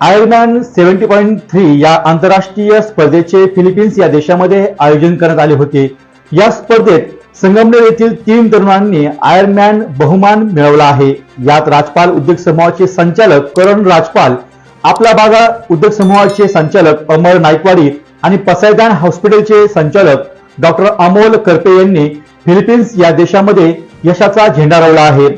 आयरमॅन seventy point three या आंतरराष्ट्रीय स्पर्धेचे फिलिपिन्स या देशामध्ये आयोजन करण्यात आले होते. या स्पर्धेत संगमनेर येथील तीन तरुणांनी आयर्नमॅन बहुमान मिळवला आहे. यात राजपाल उद्योग समूहाचे संचालक करण राजपाल आपला बागा उद्योग समूहाचे संचालक अमर नायकवाडी आणि पसायदान हॉस्पिटलचे संचालक डॉक्टर अमोल करपे यांनी फिलिपिन्स या देशामध्ये यशाचा झेंडा रोवला आहे.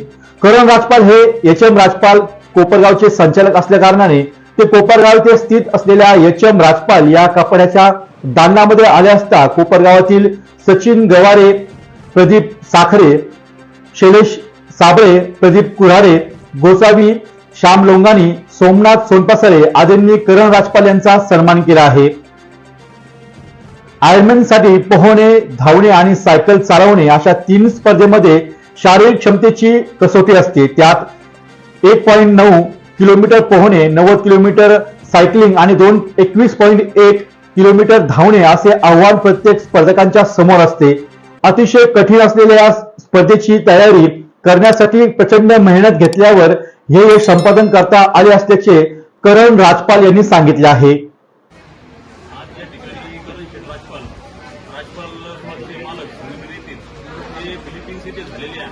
करण राजपाल हे एच एम राजपाल कोपरगावचे संचालक असल्या कारणाने ते कोपरगाव येथे स्थित असलेल्या एच एम राजपाल या कपड्याच्या दांडामध्ये आले असता कोपरगावातील सचिन गवारे प्रदीप साखरे शैलेश साबळे प्रदीप कुऱ्हाडे गोसावी श्याम लोंगानी सोमनाथ सोनपासरे आदींनी करण राजपाल यांचा सन्मान केला आहे. आयर्मॅनसाठी पोहणे धावणे आणि सायकल चालवणे अशा तीन स्पर्धेमध्ये शारीरिक क्षमतेची कसोटी असते. त्यात एक पॉईंट नऊ किलोमीटर पोहणे नव्वद किलोमीटर सायकलिंग आणि दोन एकवीस पॉईंट एक किलोमीटर धावणे असे आव्हान प्रत्येक स्पर्धकांच्या समोर असते. अतिशय कठीण असलेल्या या स्पर्धेची तयारी करण्यासाठी प्रचंड मेहनत घेतल्यावर हे यश संपादन करता आले असल्याचे करण राजपाल यांनी सांगितले आहे आज या ठिकाणी करण शेठ राजपाल राजपाल हॉलचे मालक संगमेर येथील ते फिलिपिन्स येथे झालेल्या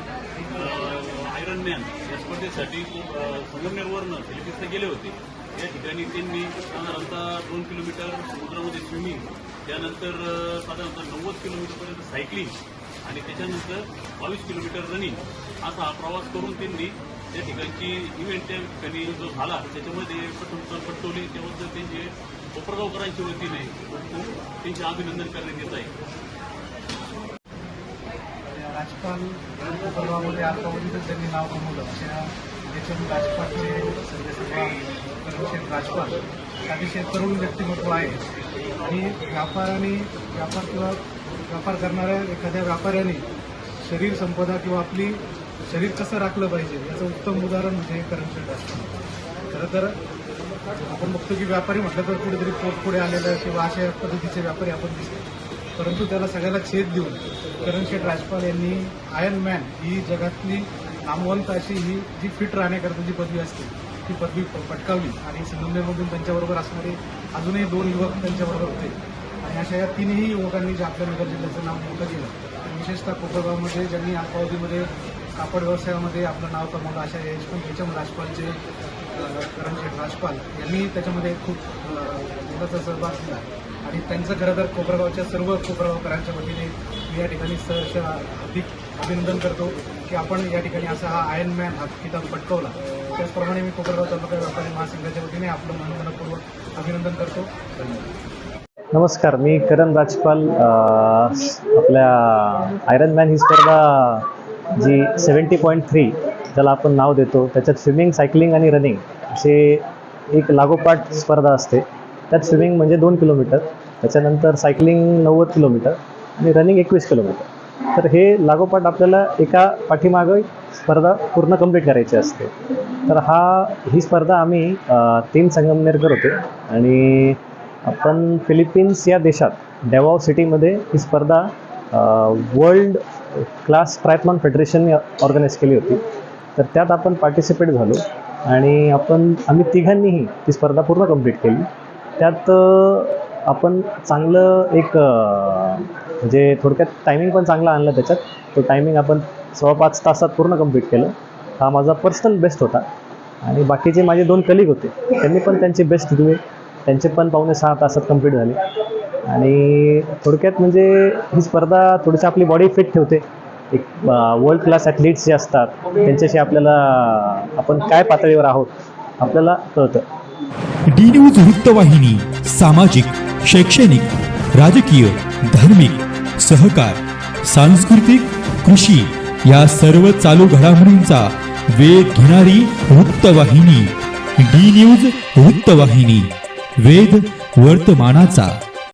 आयरन मॅन या स्पर्धेसाठी संगमनेरवरनं फिलिपिन्सला गेले होते. या ठिकाणी त्यांनी साधारणतः दोन किलोमीटर समुद्रामध्ये स्विमिंग त्यानंतर साधारणतः नव्वद किलोमीटरपर्यंत सायकलिंग आणि त्याच्यानंतर बावीस किलोमीटर रनिंग असा प्रवास करून त्यांनी त्या ठिकाणची इव्हेंट त्या ठिकाणी जो झाला त्याच्यामध्ये पटोल पटवली त्याबद्दल त्यांचे कोपरगावकरांच्या वतीने त्यांचे अभिनंदन करण्यात येत आहे. राजपाल सभामध्ये आतापर्यंत त्यांनी नाव कमवलं. अशा याच्यातून राजपालचे संजय सभा राजपाल अतिशय तरुण व्यक्तिमत्व आहे. आणि व्यापाराने व्यापार किंवा व्यापार करणाऱ्या एखाद्या व्यापाऱ्याने शरीर संपदा किंवा आपली शरीर कसं राखलं पाहिजे याचं उत्तम उदाहरण म्हणजे करमशेठ राजपाल. खरं तर आपण बघतो की व्यापारी म्हटलं तर कुठेतरी पोट पुढे आलेलं किंवा अशा पद्धतीचे व्यापारी आपण दिसतो परंतु त्याला सगळ्याला छेद देऊन करणशेठ राजपाल यांनी आयर्न मॅन ही जगातली नामवंत अशी ही जी फिट राहण्याकरता जी पदवी असते ती पदवी प- पटकावली. आणि संगमनेरमधून त्यांच्याबरोबर असणारे अजूनही दोन युवक त्यांच्याबरोबर होते. आणि अशा या तीनही युवकांनी जे आपल्या नगर जिल्ह्याचं नाव मोठं केलं. विशेषतः कोपरगावमध्ये ज्यांनी अल्पावधीमध्ये कापड व्यवसायामध्ये आपलं नाव कमवलं अशा यशवंत एच एम राजपालचे अं, करणशेठ राजपाल यांनी त्याच्यामध्ये खूप मोलाचा सहभाग दिला आणि त्यांचं खरं तर कोपरगावच्या सर्व कोपरगावकरांच्या वतीने मी या ठिकाणी सहर्ष अधिक अभिनंदन करतो की आपण या ठिकाणी असा हा आयन मॅन हा किताब पटकवला. त्याचप्रमाणे मी कोपरगाव तालुका व्यापारी महासंघाच्या वतीने आपलं मनोमनपूर्वक अभिनंदन करतो. धन्यवाद नमस्कार मी करण राजपाल आपल्या आयरन मॅन ही स्पर्धा जी सेवन्टी पॉईंट थ्री ज्याला आपण नाव देतो त्याच्यात स्विमिंग सायकलिंग आणि रनिंग असे एक लागोपाठ स्पर्धा असते. त्यात स्विमिंग म्हणजे दोन किलोमीटर त्याच्यानंतर सायकलिंग नव्वद किलोमीटर आणि रनिंग एकवीस किलोमीटर. तर हे लागोपाठ आपल्याला एका पाठीमागं स्पर्धा पूर्ण कंप्लीट करायची असते. तर हा ही स्पर्धा आम्ही तीन संगमनेरकर होते आणि आपण फिलिपिन्स या देशात डेवाव सिटीमध्ये ही स्पर्धा वर्ल्ड क्लास ट्रायथलॉन फेडरेशनने ऑर्गनाईज केली होती. तर त्यात आपण पार्टिसिपेट झालो आणि आपण आम्ही तिघांनीही ती स्पर्धा पूर्ण कंप्लीट केली. त्यात आपण चांगलं एक म्हणजे थोडक्यात टायमिंग पण चांगला आणलं त्याच्यात. तो टायमिंग आपण सव्वा पाच तासात पूर्ण कंप्लीट केलं. हा माझा पर्सनल बेस्ट होता. आणि बाकीचे माझे दोन कलिग होते. त्यांनी पण त्यांचे बेस्ट दिले. त्यांचे पण पावणे सहा तासात कंप्लीट झाले. आणि थोडक्यात म्हणजे ही स्पर्धा थोडीशी आपली बॉडी फिट ठेवते. एक वर्ल्ड क्लास ॲथलीट्स जे असतात त्यांच्याशी आपल्याला आपण काय पातळीवर आहोत आपल्याला कळतं. डी न्यूज वृत्तवाहिनी सामाजिक शैक्षणिक राजकीय धार्मिक सहकार सांस्कृतिक कृषी या सर्व चालू घडामोडींचा वेध घेणारी वृत्तवाहिनी डी न्यूज वृत्तवाहिनी वेध वर्तमानाचा.